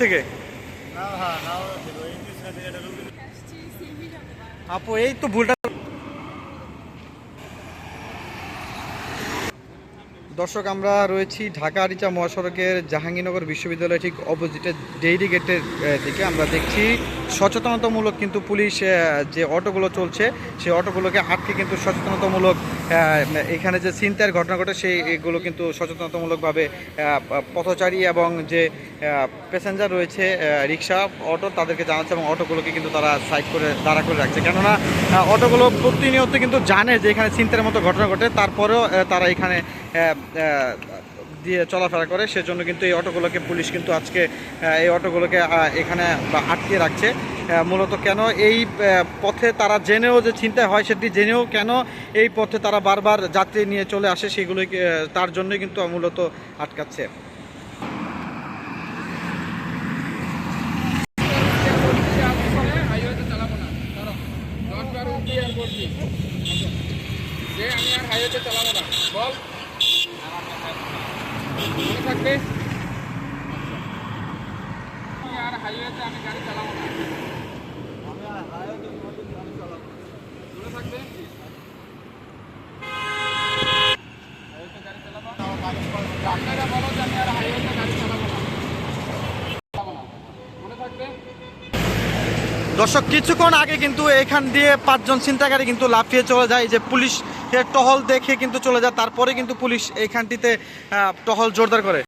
থেকে? আপু, এই তো ভুলটা দর্শক, আমরা রয়েছি ঢাকা আরিচা মহাসড়কের জাহাঙ্গীরনগর বিশ্ববিদ্যালয়, ঠিক অপোজিটে ডেইরি গেটের দিকে। আমরা দেখছি সচেতনতামূলক কিন্তু পুলিশ যে অটোগুলো চলছে, সেই অটোগুলোকে আটকে কিন্তু সচেতনতামূলক এখানে যে চিন্তার ঘটনা ঘটে, সেই এগুলো কিন্তু সচেতনতামূলকভাবে পথচারী এবং যে প্যাসেঞ্জার রয়েছে রিক্সা, অটো তাদেরকে জানাচ্ছে এবং অটোগুলোকে কিন্তু তারা সাইড করে, দাঁড়া করে রাখছে। কেননা অটোগুলো প্রতিনিয়ত কিন্তু জানে যে এখানে চিন্তার মতো ঘটনা ঘটে। তারপরেও তারা এখানে দিয়ে চলাফেরা করে, সেজন্য কিন্তু এই অটোগুলোকে পুলিশ কিন্তু আজকে এই অটোগুলোকে এখানে আটকে রাখছে। মূলত কেন এই পথে তারা জেনেও যে চিন্তা হয়, সেটি জেনেও কেন এই পথে তারা বারবার যাত্রী নিয়ে চলে আসে, সেগুলোই তার জন্যই কিন্তু মূলত আটকাচ্ছে। যে বল। থাকবে আর হাইওয়েতে আমি গাড়ি চালাবো না দর্শক, কিছুক্ষণ আগে কিন্তু এখান দিয়ে পাঁচজন ছিনতাকারী কিন্তু লাফিয়ে চলে যায়। যে পুলিশ টহল দেখে কিন্তু চলে যায়, তারপরে কিন্তু পুলিশ এইখানটিতে টহল জোরদার করে।